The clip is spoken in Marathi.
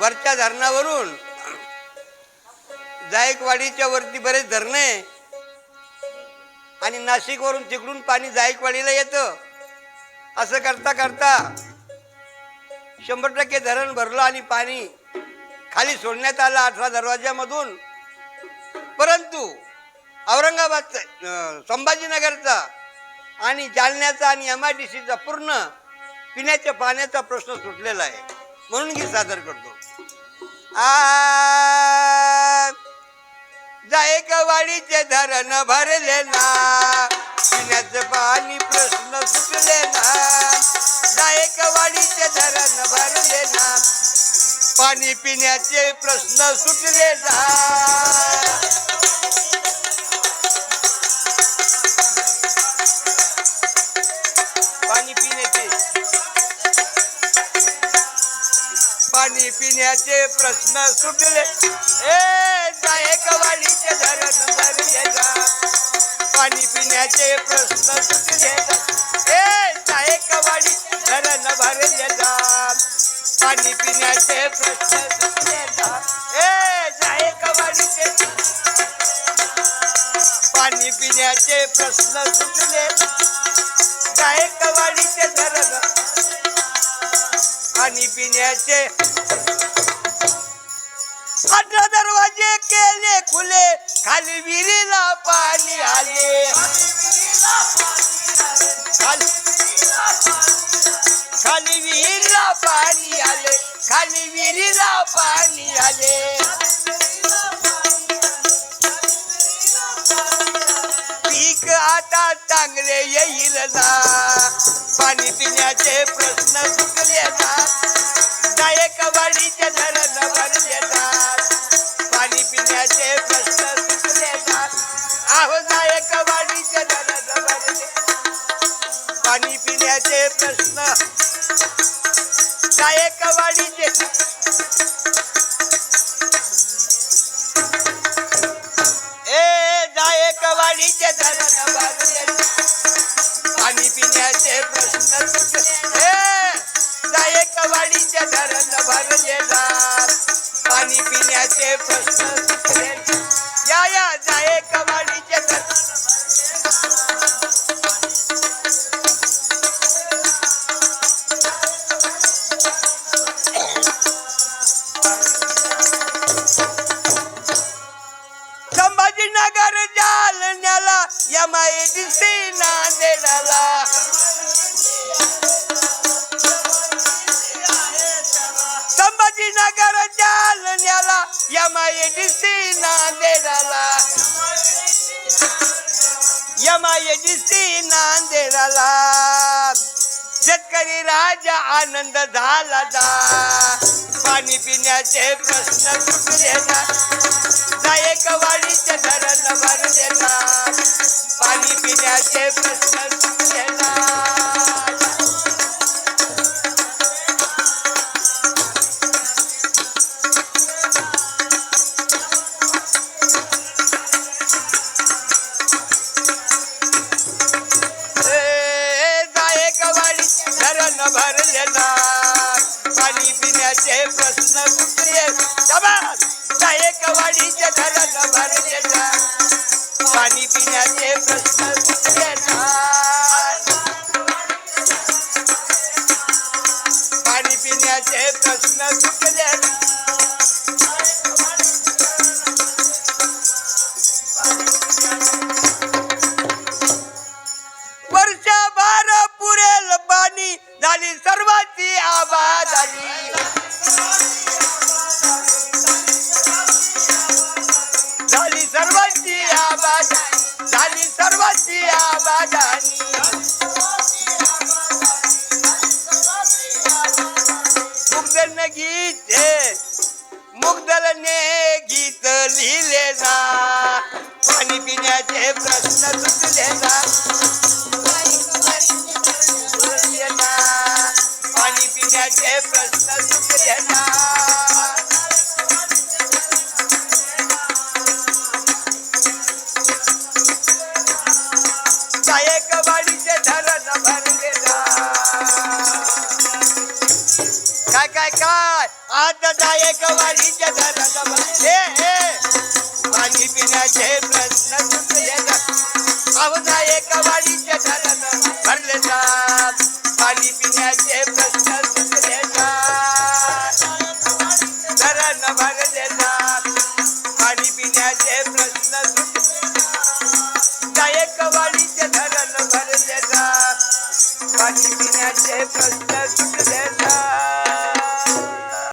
वरच्या धरणावरून. जायकवाडीच्या वरती बरेच धरणे. आणि नाशिकवरून तिकडून पाणी जायकवाडीला येतं. असं करता करता शंभर टक्के धरण भरलं आणि पाणी खाली सोडण्यात आलं अठरा दरवाज्यामधून. परंतु औरंगाबादचा संभाजीनगरचा आणि जालन्याचा आणि एम आय डी सीचा पूर्ण पिण्याच्या पाण्याचा प्रश्न सुटलेला आहे. म्हणून गीत सादर करतो. आ जायकवाडीचे धरण भरले ना पिण्याचं पाणी प्रश्न सुटले ना जायकवाडीचे धरण भरले ना पाणी पिण्याचे प्रश्न सुटले ना पाणी पिण्याचे प्रश्न सुटले. ए जायकवाडीचे धरण भरले जा. पाणी पिण्याचे प्रश्न सुटले. ए जायकवाडी धरण भरले जा. पाणी पिण्याचे प्रश्न सुटले जा. ए जायकवाडीचे पाणी पिण्याचे प्रश्न सुटले. जायकवाडीचे धरण. पाणी पिण्याचे अठरा दरवाजे केले खुले खाली विहिरीला पाणी आले. खाली विहिरीला पाणी आले खाली विहिरीला पाणी आले. आता चांगले येईल ना. पाणी पिण्याचे प्रश्न सुटले ना. जायकवाडीचे धरण भरले जात पाणी पिण्याचे प्रश्न सुटले जात आहो जायकवाडीचे धरण भरले पाणी पिण्याचे प्रश्न. जायकवाडीचे जायकवाडीचे पाणी पिण्याचे प्रश्न सुटले. ए, जायकवाडीचे धरण भरलेला पाणी पिण्याचे प्रश्न सुटले. या या जायकवाडीचे धरण संभाजीनगर जालन्याला या माहिती नांदेडाला संभाजीनगर जालन्याला या माहिती नांदेडाला या माहिती नांदेडाला शेतकरी राजा आनंद झाला दा. पाणी पिण्याचे प्रश्न सुटले ना जायकवाडीचे धरण भरले ना पाणी पिण्याचे प्रश्न सुटले ना भरले ना पाणी पिण्याचे प्रश्न सुटले शाबास! जायकवाडीचे धरण भरले ना पाणी पिण्याचे प्रश्न सुटले पाणी पिण्याचे प्रश्न सुटले गीत मुग्धलने गीत लिहिले ना पाणी पिण्याचे प्रश्न सुटले ना सुटले ना पाणी पिण्याचे प्रश्न सुटले ना काय काय काय? आता जायकवाडीच्या धरण हे हे. पाणी पिण्याचे प्रश्न सुटले अहो जायकवाडीचे धरण भरले जात. पाणी पिण्याचे प्रश्न सुटले धरण भरले जात. पाणी पिण्याचे प्रश्न सुटले जायकवाडीचे धरण भरले जात. पाणी पिण्याचे प्रश्न सुटले जात.